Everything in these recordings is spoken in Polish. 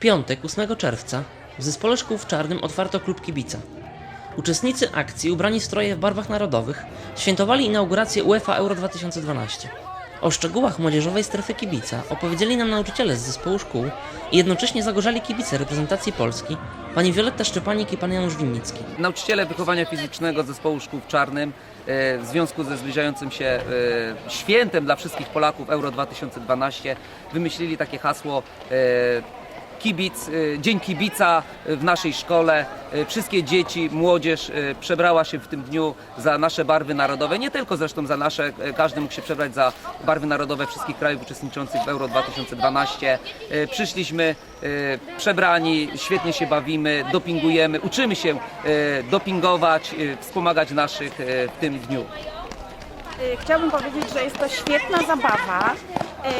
piątek 8 czerwca w Zespole Szkół w Czarnym otwarto klub kibica. Uczestnicy akcji, ubrani w stroje w barwach narodowych, świętowali inaugurację UEFA Euro 2012. O szczegółach młodzieżowej strefy kibica opowiedzieli nam nauczyciele z zespołu szkół i jednocześnie zagorzali kibice reprezentacji Polski, pani Wioletta Szczepanik i pan Janusz Winnicki. Nauczyciele wychowania fizycznego zespołu szkół w Czarnym e, w związku ze zbliżającym się e, świętem dla wszystkich Polaków Euro 2012 wymyślili takie hasło e, Kibic, e, Dzień Kibica w naszej szkole. E, Wszystkie dzieci, młodzież e, przebrała się w tym dniu za nasze barwy narodowe, nie tylko zresztą za nasze, każdy mógł się przebrać za barwy narodowe wszystkich krajów uczestniczących w Euro 2012. E, Przyszliśmy przebrani, świetnie się bawimy, dopingujemy, uczymy się dopingować, wspomagać naszych w tym dniu. Y, Chciałabym powiedzieć, że jest to świetna zabawa.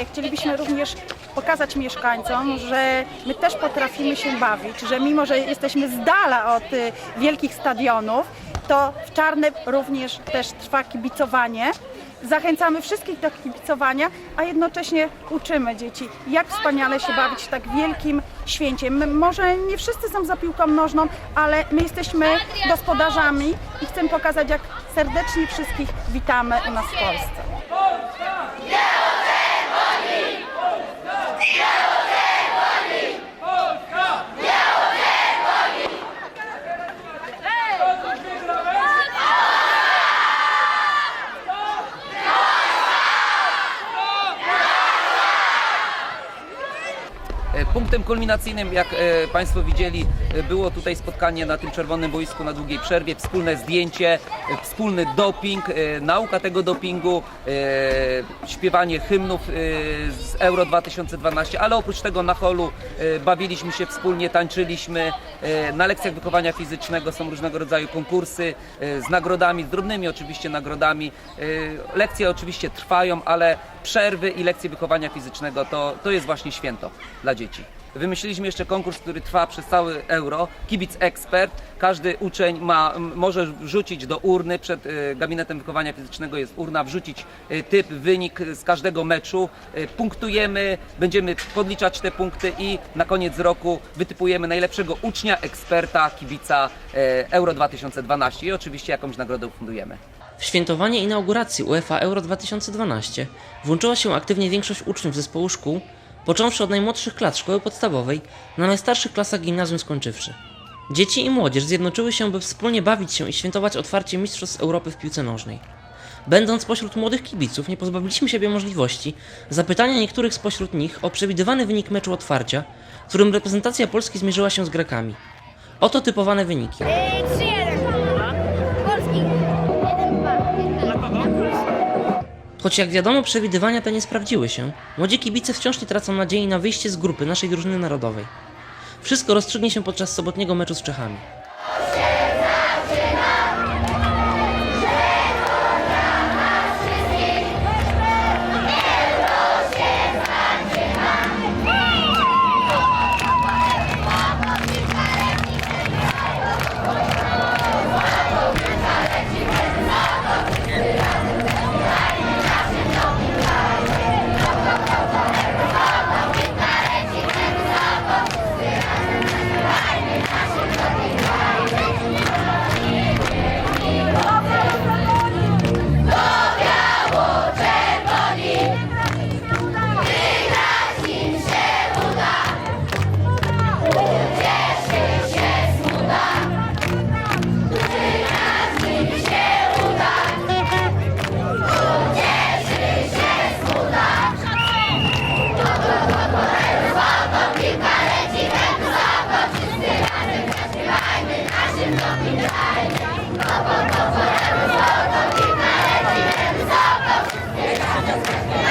Y, Chcielibyśmy również pokazać mieszkańcom, że my też potrafimy się bawić, że mimo, że jesteśmy z dala od y, wielkich stadionów, to w Czarnem również też trwa kibicowanie. Zachęcamy wszystkich do kibicowania, a jednocześnie uczymy dzieci, jak wspaniale się bawić w tak wielkim święcie. My, może nie wszyscy są za piłką nożną, ale my jesteśmy gospodarzami i chcemy pokazać, jak serdecznie wszystkich witamy u nas w Polsce. Punktem kulminacyjnym, jak e, Państwo widzieli, e, było tutaj spotkanie na tym czerwonym boisku na długiej przerwie, wspólne zdjęcie, e, wspólny doping, nauka tego dopingu, śpiewanie hymnów z Euro 2012, ale oprócz tego na holu bawiliśmy się wspólnie, tańczyliśmy. Na lekcjach wychowania fizycznego są różnego rodzaju konkursy z nagrodami, z drobnymi oczywiście nagrodami. Lekcje oczywiście trwają, ale przerwy i lekcje wychowania fizycznego to, to jest właśnie święto dla dzieci. Wymyśliliśmy jeszcze konkurs, który trwa przez cały euro. Kibic ekspert. Każdy uczeń ma, może wrzucić do urny przed e, gabinetem wychowania fizycznego jest urna, wrzucić e, typ, wynik z każdego meczu. E, Punktujemy, będziemy podliczać te punkty i na koniec roku wytypujemy najlepszego ucznia, eksperta, kibica Euro 2012 i oczywiście jakąś nagrodę ufundujemy. W świętowanie inauguracji UEFA Euro 2012 włączyła się aktywnie większość uczniów zespołu szkół, począwszy od najmłodszych klas szkoły podstawowej, na najstarszych klasach gimnazjum skończywszy. Dzieci i młodzież zjednoczyły się, by wspólnie bawić się i świętować otwarcie Mistrzostw Europy w piłce nożnej. Będąc pośród młodych kibiców, nie pozbawiliśmy siebie możliwości zapytania niektórych spośród nich o przewidywany wynik meczu otwarcia, w którym reprezentacja Polski zmierzyła się z Grekami. Oto typowane wyniki. Choć jak wiadomo przewidywania te nie sprawdziły się, młodzi kibice wciąż nie tracą nadziei na wyjście z grupy naszej drużyny narodowej. Wszystko rozstrzygnie się podczas sobotniego meczu z Czechami. Yeah.